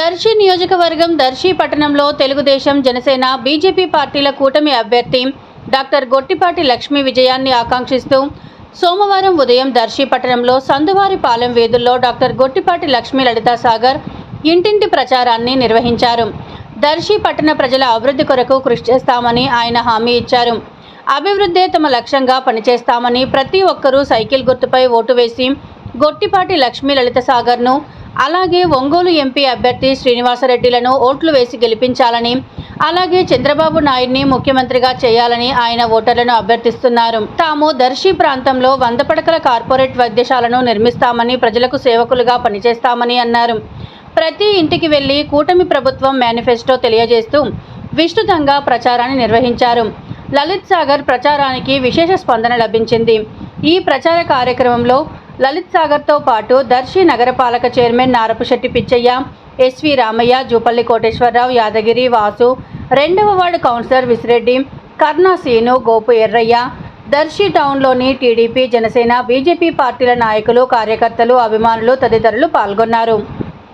దర్శి నియోజకవర్గం దర్శి పట్టణంలో తెలుగుదేశం జనసేన బీజేపీ పార్టీల కూటమి అభ్యర్థి డాక్టర్ గొట్టిపాటి లక్ష్మీ విజయాన్ని ఆకాంక్షిస్తూ సోమవారం ఉదయం దర్శి పట్టణంలో సందువారిపాలెం వీధుల్లో డాక్టర్ గొట్టిపాటి లక్ష్మీ లలితా సాగర్ ఇంటింటి ప్రచారాన్ని నిర్వహించారు. దర్శి పట్టణ ప్రజల అభివృద్ధి కొరకు కృషి చేస్తామని ఆయన హామీ ఇచ్చారు. అభివృద్ధే తమ లక్ష్యంగా పనిచేస్తామని ప్రతి ఒక్కరూ సైకిల్ గుర్తుపై ఓటు వేసి గొట్టిపాటి లక్ష్మీ లలిత సాగర్ను అలాగే ఒంగోలు ఎంపీ అభ్యర్థి శ్రీనివాసరెడ్డిలను ఓట్లు వేసి గెలిపించాలని అలాగే చంద్రబాబు నాయుడిని ముఖ్యమంత్రిగా చేయాలని ఆయన ఓటర్లను అభ్యర్థిస్తున్నారు. తాము దర్శి ప్రాంతంలో వంద పడకల కార్పొరేట్ వైద్యశాలను నిర్మిస్తామని ప్రజలకు సేవకులుగా పనిచేస్తామని అన్నారు. ప్రతి ఇంటికి వెళ్ళి కూటమి ప్రభుత్వం మేనిఫెస్టో తెలియజేస్తూ విస్తృతంగా ప్రచారాన్ని నిర్వహించారు. లలిత్ సాగర్ ప్రచారానికి విశేష స్పందన లభించింది. ఈ ప్రచార కార్యక్రమంలో లలిత్ సాగర్తో పాటు దర్శి నగరపాలక చైర్మన్ నారపుశెట్టి పిచ్చయ్య ఎస్వి రామయ్య జూపల్లి కోటేశ్వరరావు యాదగిరి వాసు రెండవ వార్డు కౌన్సిలర్ విసిరెడ్డి కర్ణా సీను గోపు ఎర్రయ్య దర్శి టౌన్లోని టీడీపీ జనసేన బీజేపీ పార్టీల నాయకులు కార్యకర్తలు అభిమానులు తదితరులు పాల్గొన్నారు.